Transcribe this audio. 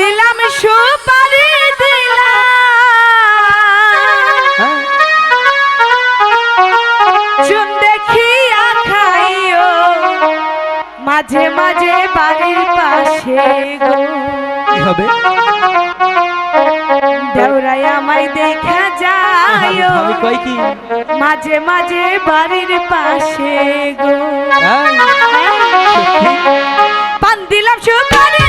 দিলাম সুপারি দিলাম। দেখিয়া খাইও মাঝে মাঝে বাড়ির পাশে হবে? দেওরাই আমায় দেখা যায় মাঝে মাঝে বাড়ির পাশে গো। পান দিলাম সুপারি